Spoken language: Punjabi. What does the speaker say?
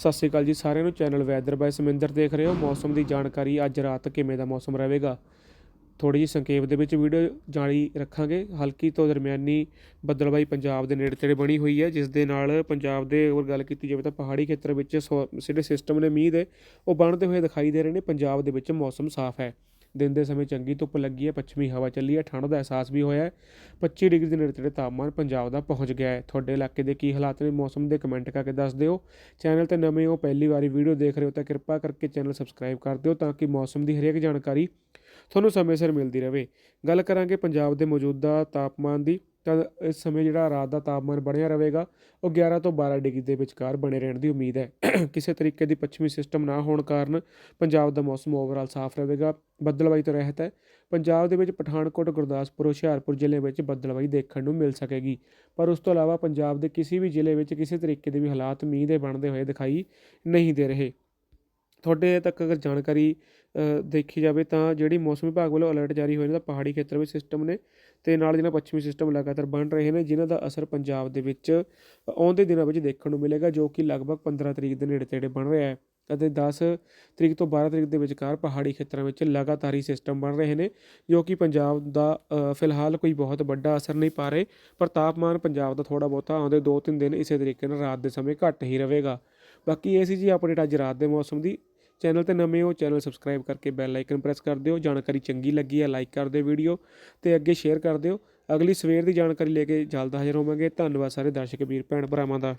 ਸਤਿ ਸ਼੍ਰੀ ਅਕਾਲ ਜੀ ਸਾਰਿਆਂ ਨੂੰ। ਚੈਨਲ ਵੈਦਰ ਬਾਈ ਸਮਿੰਦਰ ਦੇਖ ਰਹੇ ਹੋ। ਮੌਸਮ ਦੀ ਜਾਣਕਾਰੀ ਅੱਜ ਰਾਤ ਕਿਵੇਂ ਦਾ ਮੌਸਮ ਰਹੇਗਾ? ਥੋੜੀ ਜਿਹੀ ਸੰਖੇਪ ਦੇ ਵਿੱਚ ਵੀਡੀਓ ਜਾਰੀ ਰੱਖਾਂਗੇ। ਹਲਕੀ ਤੋਂ ਦਰਮਿਆਨੀ ਬੱਦਲਬਾਈ ਪੰਜਾਬ ਦੇ ਨੇੜੇ ਤੇੜੇ ਬਣੀ ਹੋਈ ਹੈ, ਜਿਸ ਦੇ ਨਾਲ ਪੰਜਾਬ ਦੇ ਹੋਰ ਗੱਲ ਕੀਤੀ ਜਾਵੇ ਤਾਂ ਪਹਾੜੀ ਖੇਤਰ ਵਿੱਚ ਸੋ- ਜਿਹੜੇ ਸਿਸਟਮ ਨੇ ਮੀਂਹ ਦੇ ਉਹ ਬਣਦੇ ਹੋਏ ਦਿਖਾਈ ਦੇ ਰਹੇ ਨੇ। ਪੰਜਾਬ ਦੇ ਵਿੱਚ ਮੌਸਮ ਸਾਫ਼ ਹੈ। ਦਿਨ ਦੇ ਸਮੇਂ ਚੰਗੀ ਧੁੱਪ ਲੱਗੀ ਹੈ, ਪੱਛਮੀ ਹਵਾ ਚੱਲੀ ਹੈ, ਠੰਡ ਦਾ ਅਹਿਸਾਸ ਵੀ ਹੋਇਆ ਹੈ। 25 ਡਿਗਰੀ ਦੇ ਨੇੜੇ ਤੇੜੇ ਤਾਪਮਾਨ ਪੰਜਾਬ ਦਾ ਪਹੁੰਚ ਗਿਆ ਹੈ। ਤੁਹਾਡੇ ਇਲਾਕੇ ਦੇ ਕੀ ਹਾਲਾਤ ਨੇ, ਮੌਸਮ ਦੇ ਕਮੈਂਟ ਕਰਕੇ ਦੱਸ ਦਿਓ। ਚੈਨਲ ਤੇ ਨਵੇਂ ਹੋ, ਪਹਿਲੀ ਵਾਰੀ ਵੀਡੀਓ ਦੇਖ ਰਹੇ ਹੋ ਤਾਂ ਕਿਰਪਾ ਕਰਕੇ ਚੈਨਲ ਸਬਸਕ੍ਰਾਈਬ ਕਰ ਦਿਓ ਤਾਂ ਕਿ ਮੌਸਮ ਦੀ ਹਰੇਕ ਜਾਣਕਾਰੀ ਤੁਹਾਨੂੰ ਸਮੇਂ ਸਿਰ ਮਿਲਦੀ ਰਹੇ। ਗੱਲ ਕਰਾਂਗੇ ਪੰਜਾਬ ਦੇ ਮੌਜੂਦਾ ਤਾਪਮਾਨ ਦੀ। ਤਾਂ ਇਸ ਸਮੇਂ ਜਿਹੜਾ ਰਾਤ ਦਾ ਤਾਪਮਾਨ ਬਣਿਆ ਰਹੇਗਾ, ਉਹ 11 ਤੋਂ 12 ਡਿਗਰੀ ਦੇ ਵਿਚਕਾਰ ਬਣੇ ਰਹਿਣ ਦੀ ਉਮੀਦ ਹੈ। ਕਿਸੇ ਤਰੀਕੇ ਦੀ ਪੱਛਮੀ ਸਿਸਟਮ ਨਾ ਹੋਣ ਕਾਰਨ ਪੰਜਾਬ ਦਾ ਮੌਸਮ ਓਵਰਆਲ ਸਾਫ਼ ਰਹੇਗਾ ਬੱਦਲਬਾਈ ਤੋਂ ਰਹਿਤ ਹੈ। ਪੰਜਾਬ ਦੇ ਵਿੱਚ ਪਠਾਨਕੋਟ, ਗੁਰਦਾਸਪੁਰ, ਹੁਸ਼ਿਆਰਪੁਰ ਜ਼ਿਲ੍ਹੇ ਵਿੱਚ ਬੱਦਲਬਾਈ ਦੇਖਣ ਨੂੰ ਮਿਲ ਸਕੇਗੀ। ਪਰ ਉਸ ਤੋਂ ਇਲਾਵਾ ਪੰਜਾਬ ਦੇ ਕਿਸੇ ਵੀ ਜ਼ਿਲ੍ਹੇ ਵਿੱਚ ਕਿਸੇ ਤਰੀਕੇ ਦੇ ਵੀ ਹਾਲਾਤ ਮੀਂਹ ਦੇ ਬਣਦੇ ਹੋਏ ਦਿਖਾਈ ਨਹੀਂ ਦੇ ਰਹੇ। ਤੁਹਾਡੇ ਤੱਕ ਅਗਰ ਜਾਣਕਾਰੀ ਦੇਖੀ ਜਾਵੇ ਤਾਂ ਜਿਹੜੀ ਮੌਸਮ ਵਿਭਾਗ ਵੱਲੋਂ ਅਲਰਟ ਜਾਰੀ ਹੋਏ ਨੇ, ਤਾਂ ਪਹਾੜੀ ਖੇਤਰ ਵਿੱਚ ਸਿਸਟਮ ਨੇ ਅਤੇ ਨਾਲ ਜਿਹੜਾ ਪੱਛਮੀ ਸਿਸਟਮ ਲਗਾਤਾਰ ਬਣ ਰਹੇ ਨੇ, ਜਿਨ੍ਹਾਂ ਦਾ ਅਸਰ ਪੰਜਾਬ ਦੇ ਵਿੱਚ ਆਉਂਦੇ ਦਿਨਾਂ ਵਿੱਚ ਦੇਖਣ ਨੂੰ ਮਿਲੇਗਾ, ਜੋ ਕਿ ਲਗਭਗ 15 ਤਰੀਕ ਦੇ ਨੇੜੇ ਤੇੜੇ ਬਣ ਰਿਹਾ ਹੈ ਅਤੇ 10 ਤਰੀਕ ਤੋਂ 12 ਤਰੀਕ ਦੇ ਵਿਚਕਾਰ ਪਹਾੜੀ ਖੇਤਰਾਂ ਵਿੱਚ ਲਗਾਤਾਰ ਹੀ ਸਿਸਟਮ ਬਣ ਰਹੇ ਨੇ, ਜੋ ਕਿ ਪੰਜਾਬ ਦਾ ਫਿਲਹਾਲ ਕੋਈ ਬਹੁਤ ਵੱਡਾ ਅਸਰ ਨਹੀਂ ਪਾ ਰਹੇ, ਪਰ ਤਾਪਮਾਨ ਪੰਜਾਬ ਦਾ ਥੋੜਾ ਬਹੁਤਾ ਆਉਂਦੇ 2-3 ਦਿਨ ਇਸੇ ਤਰੀਕੇ ਨਾਲ ਰਾਤ ਦੇ ਸਮੇਂ ਘੱਟ ਹੀ ਰਹੇਗਾ। ਬਾਕੀ ਇਹ ਸੀ ਜੀ ਅਪਡੇਟ ਅੱਜ ਰਾਤ ਦੇ ਮੌਸਮ ਦੀ। ਚੈਨਲ ਤੇ ਨਵੇਂ ਹੋ, ਚੈਨਲ ਸਬਸਕ੍ਰਾਈਬ ਕਰਕੇ ਬੈਲ ਆਈਕਨ ਪ੍ਰੈਸ ਕਰ ਦਿਓ। ਜਾਣਕਾਰੀ ਚੰਗੀ ਲੱਗੀ ਹੈ, ਲਾਈਕ ਕਰ ਦਿਓ ਵੀਡੀਓ ਤੇ ਅੱਗੇ ਸ਼ੇਅਰ ਕਰ ਦਿਓ। ਅਗਲੀ ਸਵੇਰ ਦੀ ਜਾਣਕਾਰੀ ਲੈ ਕੇ ਜਲਦ ਹਾਜ਼ਰ ਹੋਵਾਂਗੇ। ਧੰਨਵਾਦ ਸਾਰੇ ਦਰਸ਼ਕ, ਵੀਰ, ਭੈਣ ਭਰਾਵਾਂ ਦਾ।